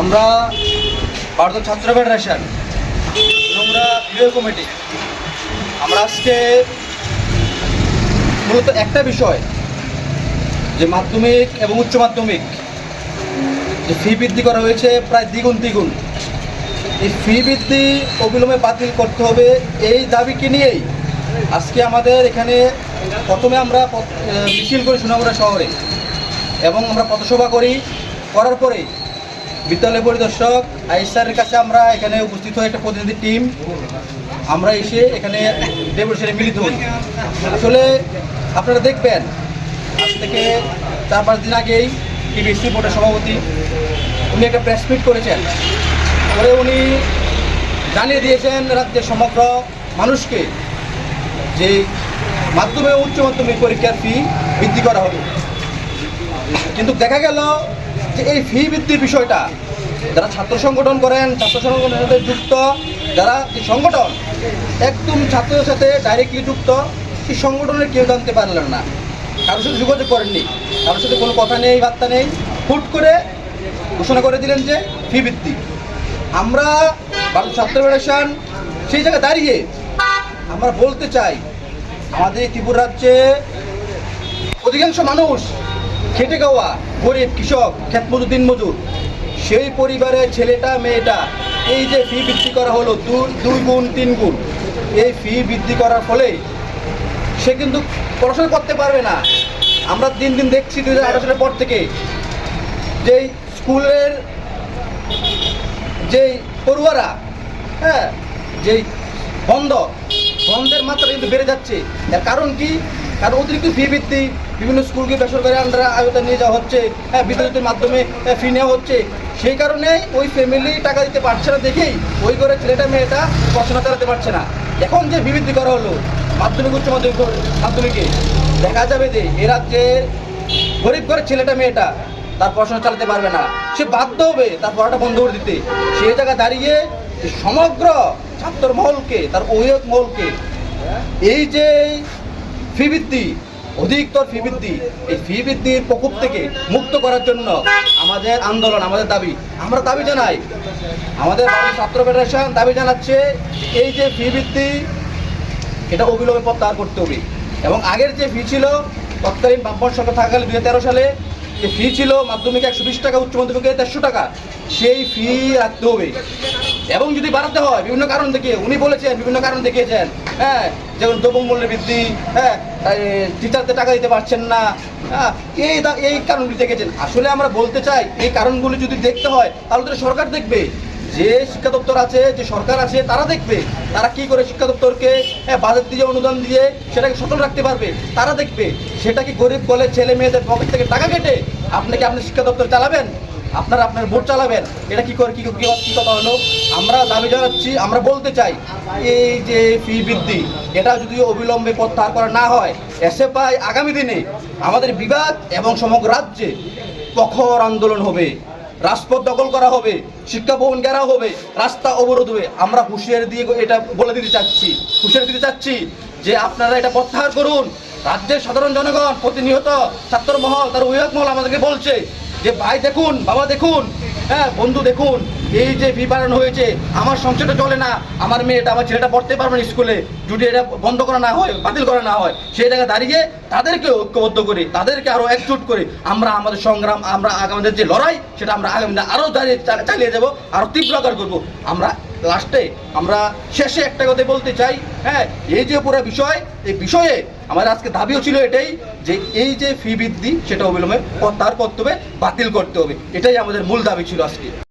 আমরা ভারত ছাত্র ফেডারেশন আমরা বিজয় কমিটি, আমরা আজকে মূলত একটা বিষয়, যে মাধ্যমিক এবং উচ্চ মাধ্যমিক, যে ফি বৃদ্ধি করা হয়েছে প্রায় দ্বিগুণ দ্বিগুণ। এই ফি বৃদ্ধি অবিলম্বে বাতিল করতে হবে এই দাবিকে নিয়েই আজকে আমাদের এখানে প্রথমে আমরা মিছিল করি সোনামুড়া শহরে এবং আমরা পথসভা করি, করার পরে বিদ্যালয় পরিদর্শক আইসারের কাছে আমরা এখানে উপস্থিত হয়ে একটা প্রতিনিধি টিম। আমরা এসে এখানে ডেপুটেশনে মিলিত হই। আসলে আপনারা দেখবেন, আজ থেকে চার পাঁচ দিন আগেই টিভিএসসি বোর্ডের সভাপতি, উনি একটা প্রেস মিট করেছেন। পরে উনি জানিয়ে দিয়েছেন রাজ্যের সমগ্র মানুষকে যে মাধ্যমে উচ্চ মাধ্যমিক পরীক্ষার ফি বৃদ্ধি করা হবে। কিন্তু দেখা গেল যে এই ফি বৃদ্ধির বিষয়টা, যারা ছাত্র সংগঠন করেন, ছাত্র সংগঠনের সাথে যুক্ত, যারা সংগঠন, একদম ছাত্রদের সাথে ডাইরেক্টলি যুক্ত, সেই সংগঠনের কেউ জানতে পারলেন না। কারোর সাথে যোগাযোগ করেননি, কারোর সাথে কোনো কথা নেই, বার্তা নেই। হুট করে ঘোষণা করে দিলেন যে ফি বৃদ্ধি। আমরা ভারত ছাত্র ফেডারেশন সেই জায়গায় দাঁড়িয়ে আমরা বলতে চাই, আমাদের ত্রিপুরা রাজ্যে অধিকাংশ মানুষ খেটে খাওয়া গরিব কৃষক ক্ষেত মজুর দিন মজুর সেই পরিবারের ছেলেটা, মেয়েটা, এই যে ফি বৃদ্ধি করা হলো দুই গুণ, তিন গুণ, এই ফি বৃদ্ধি করার ফলে সে কিন্তু পড়াশোনা করতে পারবে না। আমরা দিন দিন দেখছি দুই হাজার পর থেকে যেই স্কুলের যেই পড়ুয়ারা হ্যাঁ যেই বন্ধ, বন্ধের মাত্রা কিন্তু বেড়ে যাচ্ছে। এর কারণ কি? কারণ অতিরিক্ত ফি বৃদ্ধি বিভিন্ন স্কুলকে বেসরকারি আন্ডারে আয়তায় নিয়ে যাওয়া হচ্ছে হ্যাঁ বিদ্যালয়ের মাধ্যমে ফি নেওয়া হচ্ছে। সেই কারণে ওই ফ্যামিলি টাকা দিতে পারছে না দেখেই ওই করে ছেলেটা, মেয়েটা পড়াশোনা চালাতে পারছে না। এখন যে বিবৃতি করা হলো, মাধ্যমিক, উচ্চ মাধ্যমিক, মাধ্যমিকে, দেখা যাবে যে এ রাজ্যের গরিব ঘরের ছেলেটা, মেয়েটা তার পড়াশোনা চালাতে পারবে না। সে বাধ্য হবে তার পড়াটা বন্ধ করে দিতে। সেই জায়গায় দাঁড়িয়ে সমগ্র ছাত্র মহলকে তার অভিভাবক মহলকে, এই যে ফি বৃদ্ধি অধিকতর ফি বৃদ্ধি এই ফি বৃদ্ধির প্রকোপ থেকে মুক্ত করার জন্য আমাদের আন্দোলন, আমাদের দাবি। আমরা দাবি জানাই, আমাদের ছাত্র ফেডারেশন দাবি জানাচ্ছে, এই যে ফি বৃদ্ধি এটা অবিলম্বে প্রত্যাহার করতে হবে। এবং আগের যে ফি ছিল, তৎকালীন বামপন সরকার থাকাকালে দুই তেরো সালে, যে ফি ছিল মাধ্যমিকে একশো বিশ টাকা, উচ্চ মাধ্যমিকে দেড়শো টাকা, সেই ফি রাখতে হবে। এবং যদি বাড়াতে হয়, বিভিন্ন কারণ দেখিয়ে, উনি বলেছেন, বিভিন্ন কারণ দেখিয়েছেন হ্যাঁ যেমন দ্রব্যমূল্যের বৃদ্ধি হ্যাঁ টিচারদের টাকা দিতে পারছেন না হ্যাঁ এই এই কারণগুলি দেখেছেন। আসলে আমরা বলতে চাই এই কারণগুলি যদি দেখতে হয় তাহলে তো সরকার দেখবে। যে শিক্ষা দপ্তর আছে যে সরকার আছে তারা দেখবে। তারা কি করে শিক্ষা দপ্তরকে হ্যাঁ, বাজেট দিয়ে অনুদান দিয়ে সেটাকে সচল রাখতে পারবে? তারা দেখবে। সেটা কি গরিব বলে ছেলে মেয়েদের পকেট থেকে টাকা কেটে আপনি কি আপনার শিক্ষা দপ্তর চালাবেন? আপনারা আপনার ভোট চালাবেন। এটা কি করে, কি কি- কথা হলো? আমরা দাবি জানাচ্ছি, আমরা বলতে চাই, এই যে ফি বৃদ্ধি, এটা যদি অবিলম্বে প্রত্যাহার করা না হয় এসে পাই আগামী দিনে আমাদের বিভাগ এবং সমগ্র রাজ্যে প্রখর আন্দোলন হবে, রাজপথ দখল করা হবে, শিক্ষা ভবন ঘেরাও হবে, রাস্তা অবরোধ হবে আমরা হুঁশিয়ারি দিয়ে এটা বলে দিতে চাচ্ছি, হুঁশিয়ারি দিতে চাচ্ছি যে আপনারা এটা প্রত্যাহার করুন। রাজ্যের সাধারণ জনগণ, প্রতিনিয়ত ছাত্র মহল তার অভিভাবক মহল আমাদেরকে বলছে যে ভাই দেখুন, বাবা দেখুন হ্যাঁ বন্ধু দেখুন, এই যে ফি হয়েছে, আমার সংসারটা চলে না, আমার মেয়েটা, আমার ছেলেটা পড়তে পারবে না স্কুলে, যদি এটা বন্ধ করা না হয়, বাতিল করা না হয়, সেই জায়গায় দাঁড়িয়ে তাদেরকে ঐক্যবদ্ধ করি, তাদেরকে আরও একজুট করি, আমরা আমাদের সংগ্রাম, আমরা আগামীদের যে লড়াই, সেটা আমরা আগামী আরও আরও দাঁড়িয়ে চালিয়ে যাব আরও তীব্র আকার করব। আমরা লাস্টে আমরা শেষে একটা কথা বলতে চাই হ্যাঁ এই যে পুরো বিষয়, এই বিষয়ে আমার আজকে দাবিও ছিল এটাই যে এই যে ফি বৃদ্ধি, সেটা অবিলম্বে তার কর্তব্যে বাতিল করতে হবে, এটাই আমাদের মূল দাবি ছিল আজকে।